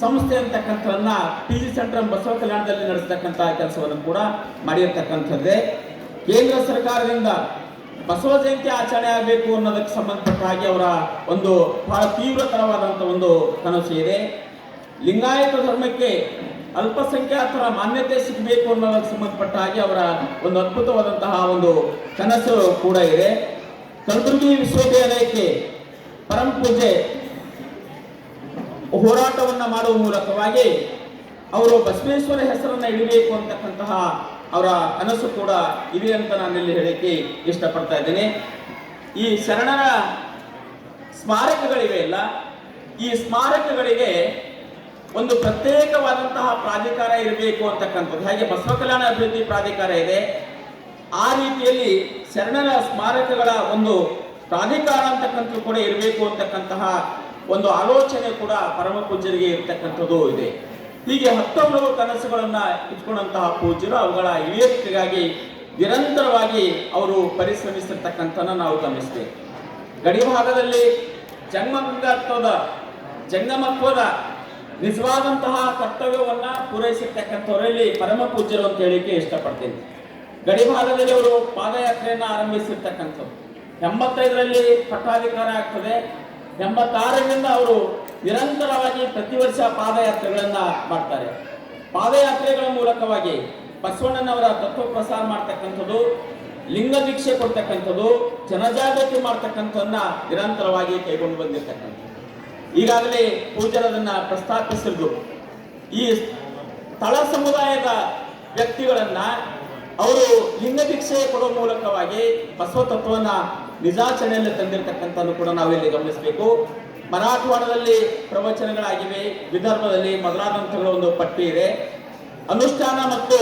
ಸಂಸ್ಥೆ ಅಂತಕ್ಕಂಥದನ್ನ ಪಿ ಜಿ ಸೆಂಟರ್ ಬಸವ ಕಲ್ಯಾಣದಲ್ಲಿ ನಡೆಸ್ತಕ್ಕಂಥ ಕೆಲಸವನ್ನು ಕೂಡ ಮಾಡಿರ್ತಕ್ಕಂಥದ್ದೇ. ಕೇಂದ್ರ ಸರ್ಕಾರದಿಂದ ಬಸವ ಜಯಂತಿ ಆಚರಣೆ ಆಗಬೇಕು ಅನ್ನೋದಕ್ಕೆ ಸಂಬಂಧಪಟ್ಟ ಹಾಗೆ ಅವರ ಒಂದು ಬಹಳ ತೀವ್ರತರವಾದಂಥ ಒಂದು ಕನಸು ಇದೆ. ಲಿಂಗಾಯತ ಧರ್ಮಕ್ಕೆ ಅಲ್ಪಸಂಖ್ಯಾತರ ಮಾನ್ಯತೆ ಸಿಗಬೇಕು ಅನ್ನೋದಕ್ಕೆ ಸಂಬಂಧಪಟ್ಟ ಹಾಗೆ ಅವರ ಒಂದು ಅದ್ಭುತವಾದಂತಹ ಒಂದು ಕನಸು ಕೂಡ ಇದೆ. ಕಲಬುರಗಿ ವಿಶ್ವವಿದ್ಯಾಲಯಕ್ಕೆ ಪರಂ ಪೂಜೆ ಹೋರಾಟವನ್ನ ಮಾಡುವ ಮೂಲಕವಾಗಿ ಅವರು ಬಸವೇಶ್ವರ ಹೆಸರನ್ನ ಇಡಬೇಕು ಅಂತಕ್ಕಂತಹ ಅವರ ಕನಸು ಕೂಡ ಇದೆ ಅಂತ ನಾನು ಇಲ್ಲಿ ಹೇಳಕ್ಕೆ ಇಷ್ಟಪಡ್ತಾ ಇದ್ದೇನೆ. ಈ ಶರಣರ ಸ್ಮಾರಕಗಳಿವೆ ಅಲ್ಲ, ಈ ಸ್ಮಾರಕಗಳಿಗೆ ಒಂದು ಪ್ರತ್ಯೇಕವಾದಂತಹ ಪ್ರಾಧಿಕಾರ ಇರಬೇಕು ಅಂತಕ್ಕಂಥದ್ದು. ಹಾಗೆ ಬಸವ ಕಲ್ಯಾಣ ಅಭಿವೃದ್ಧಿ ಪ್ರಾಧಿಕಾರ ಇದೆ. ಆ ರೀತಿಯಲ್ಲಿ ಶರಣರ ಸ್ಮಾರಕಗಳ ಒಂದು ಪ್ರಾಧಿಕಾರ ಅಂತಕ್ಕಂಥದ್ದು ಕೂಡ ಇರಬೇಕು ಅಂತಕ್ಕಂತಹ ಒಂದು ಆಲೋಚನೆ ಕೂಡ ಪರಮ ಪೂಜ್ಯರಿಗೆ ಇರ್ತಕ್ಕಂಥದ್ದು ಇದೆ. ಹೀಗೆ ಹತ್ತೊಂಬತ್ತು ಕನಸುಗಳನ್ನ ಇಟ್ಕೊಂಡಂತಹ ಪೂಜ್ಯರು ಅವುಗಳ ಇಳಿಯಕ್ಕಾಗಿ ನಿರಂತರವಾಗಿ ಅವರು ಪರಿಶ್ರಮಿಸಿರ್ತಕ್ಕಂಥ ನಾವು ಗಮನಿಸ್ತೇವೆ ಗಡಿಭಾಗದಲ್ಲಿ ಜಂಗಮತ್ವದ ಜಂಗಮತ್ವದ ನಿಜವಾದಂತಹ ಕರ್ತವ್ಯವನ್ನ ಪೂರೈಸಿರ್ತಕ್ಕಂಥವರಲ್ಲಿ ಪರಮ ಪೂಜ್ಯರು ಅಂತ ಹೇಳಿಕೆ ಇಷ್ಟಪಡ್ತೀನಿ. ಗಡಿಭಾಗದಲ್ಲಿ ಅವರು ಪಾದಯಾತ್ರೆಯನ್ನು ಆರಂಭಿಸಿರ್ತಕ್ಕಂಥದ್ದು ಎಂಬತ್ತೈದರಲ್ಲಿ ಪಟ್ಟಾಧಿಕಾರ ಆಗ್ತದೆ. ಎಂಬತ್ತಾರರಿಂದ ಅವರು ನಿರಂತರವಾಗಿ ಪ್ರತಿ ವರ್ಷ ಪಾದಯಾತ್ರೆಗಳನ್ನ ಮಾಡ್ತಾರೆ. ಪಾದಯಾತ್ರೆಗಳ ಮೂಲಕವಾಗಿ ಬಸವಣ್ಣನವರ ತತ್ವ ಪ್ರಸಾರ ಮಾಡ್ತಕ್ಕಂಥದ್ದು, ಲಿಂಗ ದೀಕ್ಷೆ ಕೊಡ್ತಕ್ಕಂಥದ್ದು, ಜನಜಾಗೃತಿ ಮಾಡ್ತಕ್ಕಂಥದನ್ನ ನಿರಂತರವಾಗಿ ಕೈಗೊಂಡು ಬಂದಿರ್ತಕ್ಕಂಥ ಈಗಾಗಲೇ ಪೂಜರದನ್ನ ಪ್ರಸ್ತಾಪಿಸಿದ್ದು ಈ ತಳ ಸಮುದಾಯದ ವ್ಯಕ್ತಿಗಳನ್ನ ಅವರು ಲಿಂಗ ದೀಕ್ಷೆ ಕೊಡುವ ಮೂಲಕವಾಗಿ ಬಸವ ತತ್ವವನ್ನ ನಿಜಾಚರಣೆಯಲ್ಲಿ ತಂದಿರತಕ್ಕಂಥದ್ದು ಕೂಡ ನಾವಿಲ್ಲಿ ಗಮನಿಸಬೇಕು. ಮರಾಠವಾಡದಲ್ಲಿ ಪ್ರವಚನಗಳಾಗಿವೆ, ವಿದರ್ಭದಲ್ಲಿ ಮೊದಲಾದಂಥಗಳ ಒಂದು ಪಟ್ಟಿ ಇದೆ. ಅನುಷ್ಠಾನ ಮತ್ತು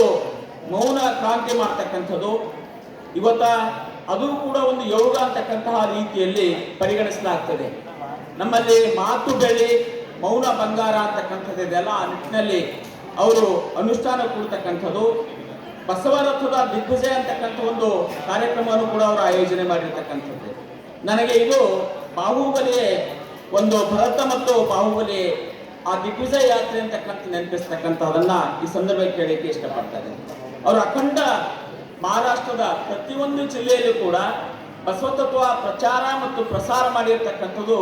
ಮೌನ ಕ್ರಾಂತಿ ಮಾಡ್ತಕ್ಕಂಥದ್ದು. ಇವತ್ತ ಅದು ಕೂಡ ಒಂದು ಯೋಗ ಅಂತಕ್ಕಂತಹ ರೀತಿಯಲ್ಲಿ ಪರಿಗಣಿಸಲಾಗ್ತದೆ. ನಮ್ಮಲ್ಲಿ ಮಾತು ಬೆಳಿ ಮೌನ ಬಂಗಾರ ಅಂತಕ್ಕಂಥದ್ದು ಇದೆಲ್ಲ ಆ ನಿಟ್ಟಿನಲ್ಲಿ ಅವರು ಅನುಷ್ಠಾನ ಕೊಡ್ತಕ್ಕಂಥದ್ದು. ಬಸವರಥದ ದಿಗ್ವಿಜಯ ಅಂತಕ್ಕಂಥ ಒಂದು ಕಾರ್ಯಕ್ರಮವನ್ನು ಕೂಡ ಅವರು ಆಯೋಜನೆ ಮಾಡಿರ್ತಕ್ಕಂಥದ್ದು. ನನಗೆ ಇದು ಬಾಹುಬಲಿ ಒಂದು ಭರತ ಮತ್ತು ಬಾಹುಬಲಿ ಆ ದಿಗ್ವಿಜಯ ಯಾತ್ರೆ ಅಂತಕ್ಕಂಥ ನೆನಪಿಸ್ತಕ್ಕಂಥದನ್ನ ಈ ಸಂದರ್ಭಕ್ಕೆ ಕೇಳಲಿಕ್ಕೆ ಇಷ್ಟಪಡ್ತಾರೆ ಅವರು ಅಖಂಡ ಮಹಾರಾಷ್ಟ್ರದ ಪ್ರತಿಯೊಂದು ಜಿಲ್ಲೆಯಲ್ಲೂ ಕೂಡ ಬಸವತತ್ವ ಪ್ರಚಾರ ಮತ್ತು ಪ್ರಸಾರ ಮಾಡಿರ್ತಕ್ಕಂಥದ್ದು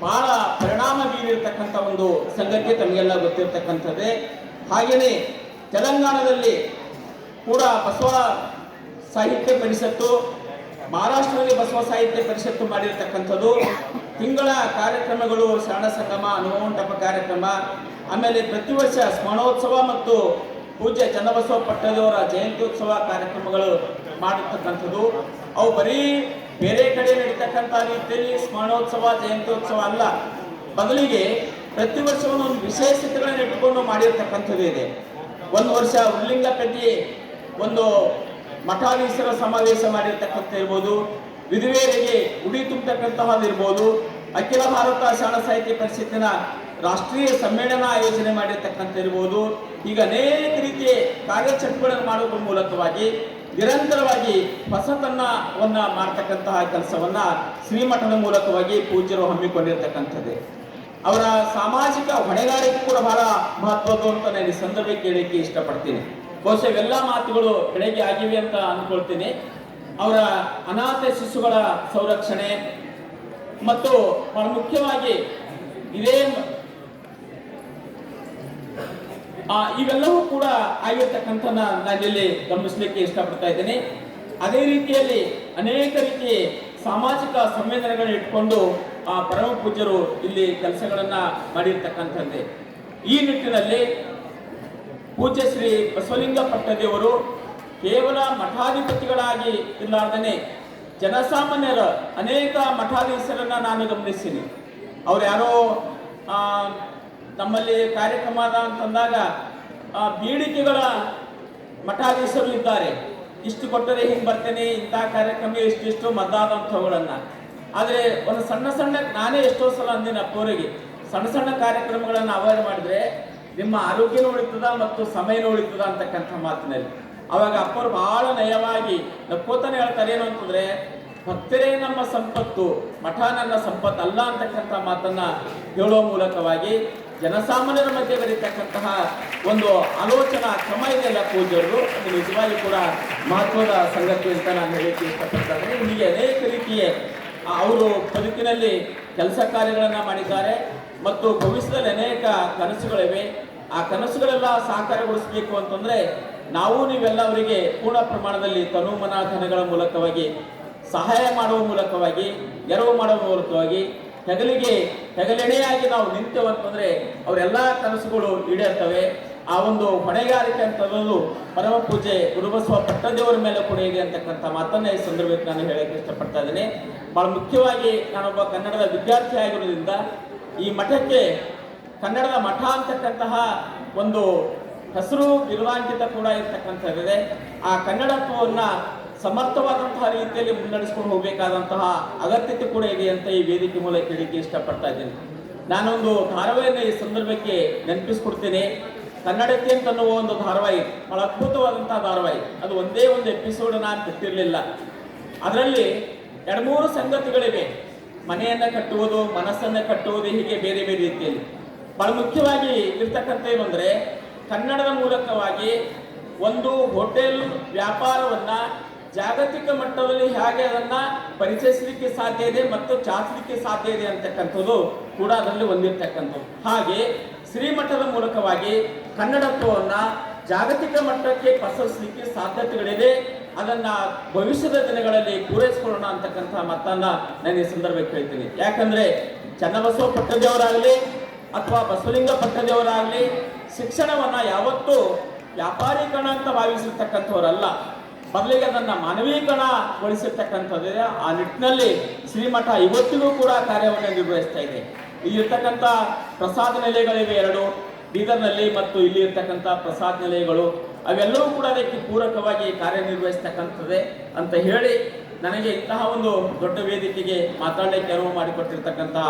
ಬಹಳ ಪರಿಣಾಮ ಬೀರಿರ್ತಕ್ಕಂಥ ಒಂದು ಸಂಗತಿ ತಮಗೆಲ್ಲ ಗೊತ್ತಿರ್ತಕ್ಕಂಥದ್ದೇ. ಹಾಗೆಯೇ ತೆಲಂಗಾಣದಲ್ಲಿ ಕೂಡ ಬಸವ ಸಾಹಿತ್ಯ ಪರಿಷತ್ತು, ಮಹಾರಾಷ್ಟ್ರದಲ್ಲಿ ಬಸವ ಸಾಹಿತ್ಯ ಪರಿಷತ್ತು ಮಾಡಿರ್ತಕ್ಕಂಥದ್ದು. ತಿಂಗಳ ಕಾರ್ಯಕ್ರಮಗಳು ಶರಣ ಸಂಗಮ ಅನುಭವಂಟಪ ಕಾರ್ಯಕ್ರಮ, ಆಮೇಲೆ ಪ್ರತಿ ವರ್ಷ ಸ್ಮರಣೋತ್ಸವ ಮತ್ತು ಪೂಜ್ಯ ಚನ್ನಬಸವ ಪಟ್ಟದವರ ಜಯಂತ್ಯೋತ್ಸವ ಕಾರ್ಯಕ್ರಮಗಳು ಮಾಡಿರ್ತಕ್ಕಂಥದ್ದು. ಅವು ಬರೀ ಬೇರೆ ಕಡೆ ನಡೀತಕ್ಕಂಥ ರೀತಿಯಲ್ಲಿ ಸ್ಮರಣೋತ್ಸವ, ಜಯಂತ್ಯೋತ್ಸವ ಅಲ್ಲ. ಬದಲಿಗೆ ಪ್ರತಿ ವರ್ಷ ಒಂದೊಂದು ವಿಶೇಷತೆಗಳನ್ನು ಇಟ್ಟುಕೊಂಡು ಮಾಡಿರ್ತಕ್ಕಂಥದ್ದು ಇದೆ ಒಂದು ವರ್ಷ ಉರ್ಲಿಂಗಪತಿ ಒಂದು ಮಠಾಧೀಶರ ಸಮಾವೇಶ ಮಾಡಿರ್ತಕ್ಕಂಥ ಇರ್ಬೋದು ವಿಧವೆಯರಿಗೆ ಉಡಿ ತುಂಬತಕ್ಕಂತಹದಿರ್ಬೋದು ಅಖಿಲ ಭಾರತ ಶಾಲಾ ಸಾಹಿತ್ಯ ಪರಿಷತ್ತಿನ ರಾಷ್ಟ್ರೀಯ ಸಮ್ಮೇಳನ ಆಯೋಜನೆ ಮಾಡಿರ್ತಕ್ಕಂಥ ಇರ್ಬೋದು ಈಗ ಅನೇಕ ರೀತಿಯ ಕಾರ್ಯಚಟುವಟಿಕೆಗಳನ್ನು ಮಾಡುವುದರ ಮೂಲಕವಾಗಿ ನಿರಂತರವಾಗಿ ಹೊಸತನ್ನವನ್ನು ಮಾಡ್ತಕ್ಕಂತಹ ಕೆಲಸವನ್ನ ಶ್ರೀಮಠದ ಮೂಲಕವಾಗಿ ಪೂಜ್ಯರು ಹಮ್ಮಿಕೊಂಡಿರ್ತಕ್ಕಂಥದ್ದೇ. ಅವರ ಸಾಮಾಜಿಕ ಹೊಣೆಗಾರಿಕೆ ಕೂಡ ಬಹಳ ಮಹತ್ವದ್ದು ಅಂತ ನಾನು ಈ ಸಂದರ್ಭ ಕೇಳಲಿಕ್ಕೆ ಇಷ್ಟಪಡ್ತೀನಿ. ಬಹುಶಃ ಇವೆಲ್ಲ ಮಾತುಗಳು ಬೆಳಗ್ಗೆ ಆಗಿವೆ ಅಂತ ಅಂದ್ಕೊಳ್ತೀನಿ. ಅವರ ಅನಾಥ ಶಿಶುಗಳ ಸಂರಕ್ಷಣೆ ಮತ್ತು ಬಹಳ ಮುಖ್ಯವಾಗಿ ಇದೇ ಇವೆಲ್ಲವೂ ಕೂಡ ಆಗಿರ್ತಕ್ಕಂಥ ನಾನಿಲ್ಲಿ ಗಮನಿಸಲಿಕ್ಕೆ ಇಷ್ಟಪಡ್ತಾ ಇದ್ದೇನೆ. ಅದೇ ರೀತಿಯಲ್ಲಿ ಅನೇಕ ರೀತಿ ಸಾಮಾಜಿಕ ಸಂವೇದನೆಗಳನ್ನ ಇಟ್ಕೊಂಡು ಆ ಪರಮ ಪೂಜ್ಯರು ಇಲ್ಲಿ ಕೆಲಸಗಳನ್ನ ಮಾಡಿರ್ತಕ್ಕಂಥದ್ದೇ. ಈ ನಿಟ್ಟಿನಲ್ಲಿ ಪೂಜ್ಯ ಶ್ರೀ ಬಸವಲಿಂಗ ಪಟ್ಟದೇವರು ಕೇವಲ ಮಠಾಧಿಪತಿಗಳಾಗಿ ಇಲ್ಲಾರ್ದನೆ ಜನಸಾಮಾನ್ಯರ ಅನೇಕ ಮಠಾಧೀಶರನ್ನ ನಾನು ಗಮನಿಸ್ತೀನಿ. ಅವ್ರು ಯಾರೋ ನಮ್ಮಲ್ಲಿ ಕಾರ್ಯಕ್ರಮ ಅಂತಂದಾಗ ಆ, ಬೇಡಿಕೆಗಳ ಮಠಾಧೀಶರು ಇದ್ದಾರೆ. ಇಷ್ಟು ಕೊಟ್ಟರೆ ಹಿಂಗೆ ಬರ್ತೇನೆ ಇಂಥ ಕಾರ್ಯಕ್ರಮ ಇಷ್ಟಿಷ್ಟು ಮದ್ದಾದಂಥವುಗಳನ್ನ. ಆದರೆ ಒಂದು ಸಣ್ಣ ಸಣ್ಣ ನಾನೇ ಎಷ್ಟೋ ಸಲ ಅಂದಿನ ಅಪ್ಪವರಿಗೆ ಸಣ್ಣ ಸಣ್ಣ ಕಾರ್ಯಕ್ರಮಗಳನ್ನು ಅವಾಯ್ಡ್ ಮಾಡಿದ್ರೆ ನಿಮ್ಮ ಆರೋಗ್ಯನೂ ಉಳಿತದ ಮತ್ತು ಸಮಯನೂ ಉಳಿತದ ಅಂತಕ್ಕಂಥ ಮಾತಿನಲ್ಲಿ. ಅವಾಗ ಅಪ್ಪರು ಬಹಳ ನಯವಾಗಿ ನಕ್ಕೋತಾನೆ ಹೇಳ್ತಾರೆ ಏನು ಅಂತಂದ್ರೆ, ಭಕ್ತರೇ ನಮ್ಮ ಸಂಪತ್ತು, ಮಠ ನನ್ನ ಸಂಪತ್ತು ಅಲ್ಲ ಅಂತಕ್ಕಂಥ ಮಾತನ್ನ ಹೇಳುವ ಮೂಲಕವಾಗಿ ಜನಸಾಮಾನ್ಯರ ಮಧ್ಯೆ ಬರೀತಕ್ಕಂತಹ ಒಂದು ಆಲೋಚನಾ ಕ್ರಮ ಇದೆಯಲ್ಲ ಪೂಜ್ಯರು ಅದು ನಿಜವಾಗಿ ಕೂಡ ಮಹತ್ವದ ಸಂಗತಿ ಅಂತ ನಾನು ಹೇಳಕ್ಕೆ ಇಷ್ಟಪಡ್ತಾರೆ ಹೀಗೆ ಅನೇಕ ರೀತಿಯ ಅವರು ಬದುಕಿನಲ್ಲಿ ಕೆಲಸ ಕಾರ್ಯಗಳನ್ನು ಮಾಡಿದ್ದಾರೆ ಮತ್ತು ಭವಿಷ್ಯದಲ್ಲಿ ಅನೇಕ ಕನಸುಗಳಿವೆ. ಆ ಕನಸುಗಳೆಲ್ಲ ಸಾಕಾರಗೊಳಿಸಬೇಕು ಅಂತಂದ್ರೆ ನಾವು ನೀವೆಲ್ಲ ಅವರಿಗೆ ಪೂರ್ಣ ಪ್ರಮಾಣದಲ್ಲಿ ತನು ಮನ ಧನಗಳ ಮೂಲಕವಾಗಿ ಸಹಾಯ ಮಾಡುವ ಮೂಲಕವಾಗಿ, ನೆರವು ಮಾಡುವ ಮೂಲಕವಾಗಿ, ಹೆಗಲಿಗೆ, ಹೆಗಲೆಣೆಯಾಗಿ ನಾವು ನಿಂತೇವೆ ಅಂತಂದ್ರೆ ಅವರೆಲ್ಲ ಕನಸುಗಳು ಈಡೇರ್ತವೆ. ಆ ಒಂದು ಹೊಣೆಗಾರಿಕೆ ಅಂತದ್ದು ಪರಮ ಪೂಜೆ ಗುರುಬಸವ ಪಟ್ಟದೇವರ ಮೇಲೆ ಕೂಡ ಇದೆ ಅಂತಕ್ಕಂಥ ಮಾತನ್ನ ಈ ಸಂದರ್ಭಕ್ಕೆ ನಾನು ಹೇಳಕ್ಕೆ ಇಷ್ಟಪಡ್ತಾ ಇದ್ದೇನೆ. ಬಹಳ ಮುಖ್ಯವಾಗಿ ನಾನೊಬ್ಬ ಕನ್ನಡದ ವಿದ್ಯಾರ್ಥಿ ಆಗಿರೋದ್ರಿಂದ ಈ ಮಠಕ್ಕೆ ಕನ್ನಡದ ಮಠ ಅಂತಕ್ಕಂತಹ ಒಂದು ಹೆಸರು ನಿರ್ವಾಂಕಿತ ಕೂಡ ಇರ್ತಕ್ಕಂಥದ್ದಿದೆ. ಆ ಕನ್ನಡತ್ವವನ್ನ ಸಮರ್ಥವಾದಂತಹ ರೀತಿಯಲ್ಲಿ ಮುನ್ನಡೆಸ್ಕೊಂಡು ಹೋಗಬೇಕಾದಂತಹ ಅಗತ್ಯತೆ ಕೂಡ ಇದೆ ಅಂತ ಈ ವೇದಿಕೆ ಮೂಲಕ ಹೇಳಿಕೆ ಇಷ್ಟಪಡ್ತಾ ಇದ್ದೀನಿ. ನಾನೊಂದು ಧಾರವಾಹಿಯನ್ನು ಈ ಸಂದರ್ಭಕ್ಕೆ ನೆನಪಿಸ್ಕೊಡ್ತೇನೆ. ಕನ್ನಡಕ್ಕೆ ಅಂತ ಅನ್ನುವ ಒಂದು ಧಾರಾವಾಹಿ, ಬಹಳ ಅದ್ಭುತವಾದಂತಹ ಧಾರಾವಾಹಿ. ಅದು ಒಂದೇ ಒಂದು ಎಪಿಸೋಡ್ ನಾನು ಬಿಟ್ಟಿರಲಿಲ್ಲ ಅದರಲ್ಲಿ ಎರಡು ಮೂರು ಸಂಗತಿಗಳಿವೆ. ಮನೆಯನ್ನ ಕಟ್ಟುವುದು, ಮನಸ್ಸನ್ನ ಕಟ್ಟುವುದು ಹೀಗೆ ಬೇರೆ ಬೇರೆ ರೀತಿಯಲ್ಲಿ. ಬಹಳ ಮುಖ್ಯವಾಗಿ ಇರ್ತಕ್ಕಂಥ ಅಂದರೆ ಕನ್ನಡದ ಮೂಲಕವಾಗಿ ಒಂದು ಹೋಟೆಲ್ ವ್ಯಾಪಾರವನ್ನ ಜಾಗತಿಕ ಮಟ್ಟದಲ್ಲಿ ಹೇಗೆ ಅದನ್ನ ಪರಿಚಯಿಸಲಿಕ್ಕೆ ಸಾಧ್ಯ ಇದೆ ಮತ್ತು ಚಾಚಲಿಕ್ಕೆ ಸಾಧ್ಯ ಇದೆ ಅಂತಕ್ಕಂಥದ್ದು ಕೂಡ ಅದರಲ್ಲಿ ಹೊಂದಿರ್ತಕ್ಕಂಥದ್ದು ಹಾಗೆ ಶ್ರೀಮಠದ ಮೂಲಕವಾಗಿ ಕನ್ನಡತ್ವವನ್ನ ಜಾಗತಿಕ ಮಟ್ಟಕ್ಕೆ ಪಸರಿಸಲಿಕ್ಕೆ ಸಾಧ್ಯತೆಗಳಿದೆ. ಅದನ್ನ ಭವಿಷ್ಯದ ದಿನಗಳಲ್ಲಿ ಪೂರೈಸಿಕೊಳ್ಳೋಣ ಅಂತಕ್ಕಂಥ ಮತ್ತನ್ನ ನಾನು ಈ ಸಂದರ್ಭಕ್ಕೆ ಹೇಳ್ತೀನಿ. ಯಾಕಂದ್ರೆ ಚನ್ನಬಸವ ಪಟ್ಟದೇವರಾಗಲಿ ಅಥವಾ ಬಸವಲಿಂಗ ಪಟ್ಟದೇವರಾಗಲಿ, ಶಿಕ್ಷಣವನ್ನು ಯಾವತ್ತೂ ವ್ಯಾಪಾರೀಕರಣ ಅಂತ ಭಾವಿಸಿರ್ತಕ್ಕಂಥವರಲ್ಲ. ಬದಲಿಗೆ ಅದನ್ನು ಮಾನವೀಕರಣಗೊಳಿಸಿರ್ತಕ್ಕಂಥದ್ದು. ಆ ನಿಟ್ಟಿನಲ್ಲಿ ಶ್ರೀಮಠ ಇವತ್ತಿಗೂ ಕೂಡ ಕಾರ್ಯವನ್ನು ನಿರ್ವಹಿಸ್ತಾ ಇದೆ. ಇಲ್ಲಿರ್ತಕ್ಕಂಥ ಪ್ರಸಾದ ನಿಲಯಗಳಿವೆ ಎರಡು, ಬೀದರ್ನಲ್ಲಿ ಮತ್ತು ಇಲ್ಲಿ ಇರ್ತಕ್ಕಂಥ ಪ್ರಸಾದ ನಿಲಯಗಳು. ಅವೆಲ್ಲವೂ ಕೂಡ ಅದಕ್ಕೆ ಪೂರಕವಾಗಿ ಕಾರ್ಯನಿರ್ವಹಿಸ್ತಕ್ಕಂಥದ್ದೇ ಅಂತ ಹೇಳಿ ನನಗೆ ಇಂತಹ ಒಂದು ದೊಡ್ಡ ವೇದಿಕೆಗೆ ಮಾತಾಡಲಿಕ್ಕೆ ಅನುವು ಮಾಡಿಕೊಟ್ಟಿರ್ತಕ್ಕಂತಹ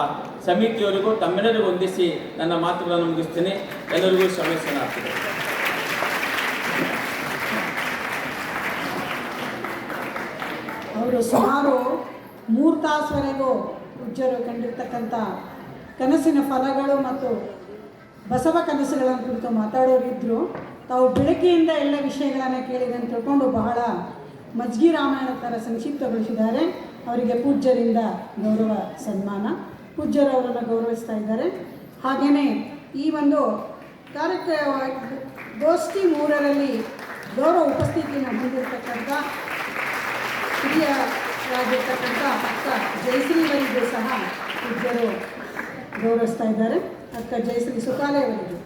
ಸಮಿತಿಯವರಿಗೂ ತಮ್ಮೆಲ್ಲರಿಗೂ ಹೊಂದಿಸಿ ನನ್ನ ಮಾತುಗಳನ್ನು ಮುಗಿಸ್ತೇನೆ. ಎಲ್ಲರಿಗೂ ಶ್ರಮಿಸೋಣ ಅವರು ಸುಮಾರು ಮೂರು ತಾಸುವರೆಗೂ ಪೂಜ್ಯರು ಕಂಡಿರ್ತಕ್ಕಂಥ ಕನಸಿನ ಫಲಗಳು ಮತ್ತು ಬಸವ ಕನಸುಗಳನ್ನು ಕುರಿತು ಮಾತಾಡೋರಿದ್ದರು ತಾವು ಬೆಳಗ್ಗೆಯಿಂದ ಎಲ್ಲ ವಿಷಯಗಳನ್ನು ಕೇಳಿದಂತ ತಿಳ್ಕೊಂಡು ಬಹಳ ಮಜ್ಗಿ ರಾಮಾಯಣ ಥರ ಸಂಕ್ಷಿಪ್ತಗೊಳಿಸಿದ್ದಾರೆ. ಅವರಿಗೆ ಪೂಜ್ಯರಿಂದ ಗೌರವ ಸನ್ಮಾನ. ಪೂಜ್ಯರು ಅವರನ್ನು ಗೌರವಿಸ್ತಾ ಇದ್ದಾರೆ. ಹಾಗೆಯೇ ಈ ಒಂದು ಕಾರ್ಯಕ್ರಮ ಗೋಷ್ಠಿ ಮೂರರಲ್ಲಿ ಗೌರವ ಉಪಸ್ಥಿತಿಯನ್ನು ಹೊಂದಿರತಕ್ಕಂಥ ಹಿರಿಯರಾಗಿರ್ತಕ್ಕಂಥ ಅಕ್ಕ ಜಯಶ್ರೀವರಿಗೂ ಸಹ ಪೂಜ್ಯರು ಗೌರವಿಸ್ತಾ ಇದ್ದಾರೆ. ಅಕ್ಕ ಜಯಶ್ರೀ ಸುಖಾಲಯವರಿಗೆ.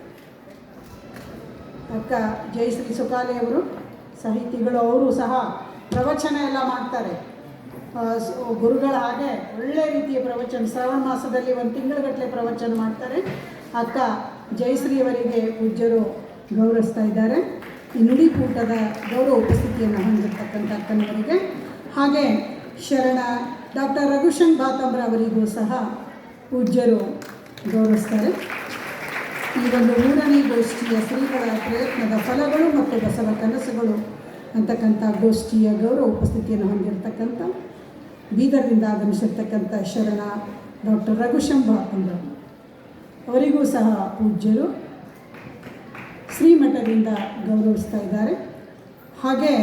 ಅಕ್ಕ ಜಯಶ್ರೀ ಸುಖಾಲಯವರು, ಸಾಹಿತಿಗಳು, ಅವರು ಸಹ ಪ್ರವಚನ ಎಲ್ಲ ಮಾಡ್ತಾರೆ. ಗುರುಗಳ ಹಾಗೆ ಒಳ್ಳೆ ರೀತಿಯ ಪ್ರವಚನ, ಶ್ರಾವಣ ಮಾಸದಲ್ಲಿ ಒಂದು ತಿಂಗಳುಗಟ್ಟಲೆ ಪ್ರವಚನ ಮಾಡ್ತಾರೆ. ಅಕ್ಕ, ಜಯಶ್ರೀಯವರಿಗೆ ಪೂಜ್ಯರು ಗೌರವಿಸ್ತಾ ಇದ್ದಾರೆ. ಈ ನುಡಿಕೂಟದ ಗೌರವ ಉಪಸ್ಥಿತಿಯನ್ನು ಹೊಂದಿರತಕ್ಕಂಥ ಅಕ್ಕನವರಿಗೆ. ಹಾಗೆ ಶರಣ, ಡಾಕ್ಟರ್ ರಘುಶಂಕ್ ಬಾತಂಬ್ರ ಅವರಿಗೂ ಸಹ ಪೂಜ್ಯರು ಗೌರವಿಸ್ತಾರೆ. ಈ ಒಂದು ಮೂರನೇ ಗೋಷ್ಠಿಯ ಶ್ರೀಗಳ ಪ್ರಯತ್ನದ ಫಲಗಳು ಮತ್ತು ಬಸವ ಕನಸುಗಳು ಅಂತಕ್ಕಂಥ ಗೋಷ್ಠಿಯ ಗೌರವ ಉಪಸ್ಥಿತಿಯನ್ನು ಹೊಂದಿರತಕ್ಕಂಥ ಬೀದರ್ನಿಂದ ಆಗಮಿಸಿರ್ತಕ್ಕಂಥ ಶರಣ ಡಾಕ್ಟರ್ ರಘುಶಂಭ ಅಂದರು ಅವರಿಗೂ ಸಹ ಪೂಜ್ಯರು ಶ್ರೀಮಠದಿಂದ ಗೌರವಿಸ್ತಾ ಇದ್ದಾರೆ. ಹಾಗೆ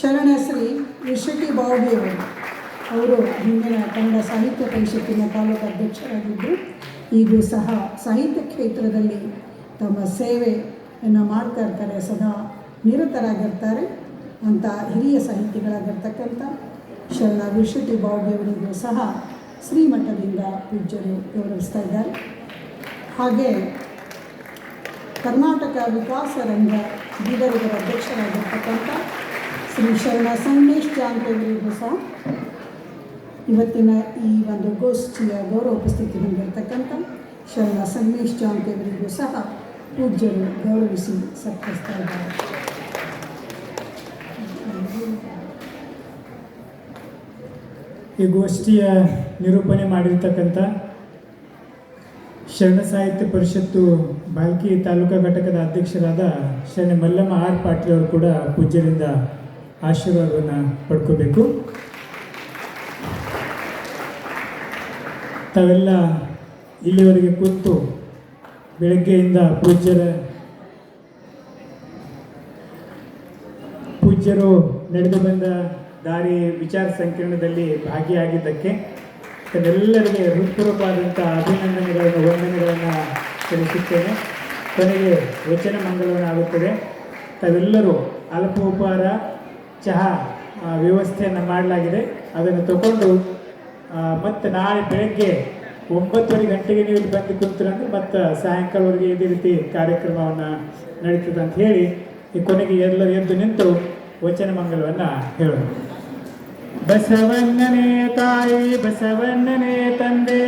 ಶರಣಶ್ರೀ ಯಶಟಿ ಬಾವುಡಿಯವರು ಅವರು ಹಿಂದಿನ ಕನ್ನಡ ಸಾಹಿತ್ಯ ಪರಿಷತ್ತಿನ ತಾಲೂಕು ಅಧ್ಯಕ್ಷರಾಗಿದ್ದರು. ಈಗೂ ಸಹ ಸಾಹಿತ್ಯ ಕ್ಷೇತ್ರದಲ್ಲಿ ತಮ್ಮ ಸೇವೆಯನ್ನು ಮಾಡ್ತಾ ಇರ್ತಾರೆ ಸದಾ ನಿರತರಾಗಿರ್ತಾರೆ ಅಂತ ಹಿರಿಯ ಸಾಹಿತಿಗಳಾಗಿರ್ತಕ್ಕಂಥ ಶರಣ ಋಷಟಿ ಬಾವುಡಿಯವರಿಗೂ ಸಹ ಶ್ರೀಮಠದಿಂದ ಪೂಜ್ಯರು ಗೌರವಿಸ್ತಾ ಇದ್ದಾರೆ. ಹಾಗೆ ಕರ್ನಾಟಕ ವಿಕಾಸ ರಂಗ ಬೀದರಿಗರ ಅಧ್ಯಕ್ಷರಾಗಿರ್ತಕ್ಕಂಥ ಶ್ರೀ ಶರಣ ಸಂಗಮೇಶ್ ಜಾಂತೇವರಿಗೂ ಸಹ ಇವತ್ತಿನ ಈ ಒಂದು ಗೋಷ್ಠಿಯ ಗೌರವ ಉಪಸ್ಥಿತಿ ಹೊಂದಿರತಕ್ಕಂಥ ಶರಣ ಸಂಗಮೇಶ್ ಜಾನ್ಪೇವರಿಗೂ ಸಹ ಪೂಜ್ಯರು ಗೌರವಿಸಿ ಸತ್ಕರಿಸ್ತಾ ಇದ್ದಾರೆ ಈ ಗೋಷ್ಠಿಯ ನಿರೂಪಣೆ ಮಾಡಿರ್ತಕ್ಕಂಥ ಶರಣ ಸಾಹಿತ್ಯ ಪರಿಷತ್ತು ಬಾಲ್ಕಿ ತಾಲೂಕಾ ಘಟಕದ ಅಧ್ಯಕ್ಷರಾದ ಶರಣ ಮಲ್ಲಮ್ಮ ಆರ್ ಪಾಟೀಲ್ ಅವರು ಕೂಡ ಪೂಜ್ಯರಿಂದ ಆಶೀರ್ವಾದವನ್ನು ಪಡ್ಕೋಬೇಕು. ತಾವೆಲ್ಲ ಇಲ್ಲಿವರೆಗೆ ಕೂತು ಬೆಳಗ್ಗೆಯಿಂದ ಪೂಜ್ಯರ ಪೂಜ್ಯರು ನಡೆದು ಬಂದ ದಾರಿ ವಿಚಾರ ಸಂಕಿರಣದಲ್ಲಿ ಭಾಗಿಯಾಗಿದ್ದಕ್ಕೆ ತನ್ನೆಲ್ಲರಿಗೆ ಹೃತ್ಪೂರ್ವಕವಾದಂಥ ಅಭಿನಂದನೆಗಳನ್ನು, ವಂದನೆಗಳನ್ನು ತಿಳಿಸುತ್ತೇನೆ ಕೊನೆಗೆ ವಚನ ಮಂಗಲವನ್ನು ಆಗುತ್ತದೆ ತಾವೆಲ್ಲರೂ ಅಲ್ಪ ಉಪಹಾರ ಚಹಾ ವ್ಯವಸ್ಥೆಯನ್ನು ಮಾಡಲಾಗಿದೆ. ಅದನ್ನು ತಗೊಂಡು ಮತ್ತೆ ನಾಳೆ ಬೆಳಗ್ಗೆ ಒಂಬತ್ತುವರೆ ಗಂಟೆಗೆ ನೀವು ಇಲ್ಲಿ ಬಂದು ಕುಂತ್ರಂದ್ರೆ ಮತ್ತೆ ಸಾಯಂಕಾಲವರೆಗೆ ಇದೇ ರೀತಿ ಕಾರ್ಯಕ್ರಮವನ್ನು ನಡೀತದೆ ಅಂತ ಹೇಳಿ ಈ ಕೊನೆಗೆ ಎಲ್ಲರೂ ಎದ್ದು ನಿಂತು ವಚನ ಮಂಗಲವನ್ನು ಹೇಳೋಣ. ಬಸವಣ್ಣನೇ ತಾಯಿ, ಬಸವಣ್ಣನೇ ತಂದೆ,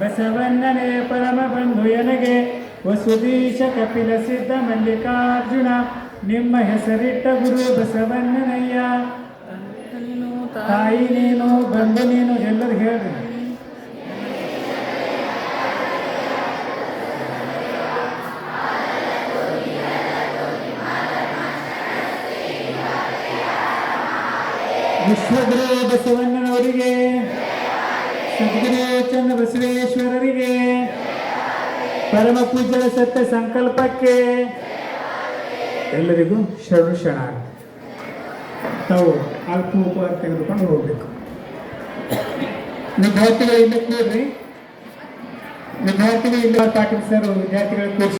ಬಸವಣ್ಣನೇ ಪರಮ ಬಂಧು ಎನಗೆ, ವಸುದೀಶ ಕಪಿಲ ಸಿದ್ಧ ಮಲ್ಲಿಕಾರ್ಜುನ, ನಿಮ್ಮ ಹೆಸರಿಟ್ಟ ಗುರು ಬಸವಣ್ಣನಯ್ಯ. ತಾಯಿ ನೀನು ಬಂಧು ನೀನು, ಎಲ್ಲರೂ ಹೇಳ್ರಿ. ವಿಶ್ವಗುರು ಬಸವಣ್ಣನವರಿಗೆ ಸದ್ಗುರು ಚಂದ್ರ ಬಸವೇಶ್ವರರಿಗೆ ಪರಮ ಪೂಜ್ಯ ಸತ್ಯ ಸಂಕಲ್ಪಕ್ಕೆ ಎಲ್ಲರಿಗೂ ಶರಣು ಶರಣ ತಾವು ಅಲ್ಪ ಉಪಹಾರ ತೆಗೆದುಕೊಂಡು ಹೋಗಬೇಕು. ವಿದ್ಯಾರ್ಥಿಗಳು ಇಲ್ಲಿ ಕೂಡ್ರಿ. ವಿದ್ಯಾರ್ಥಿಗಳು ಇಲ್ಲ ಪಾಟೀಲ್ ಸರ್, ವಿದ್ಯಾರ್ಥಿಗಳ ಕೂರ್ಸಿ.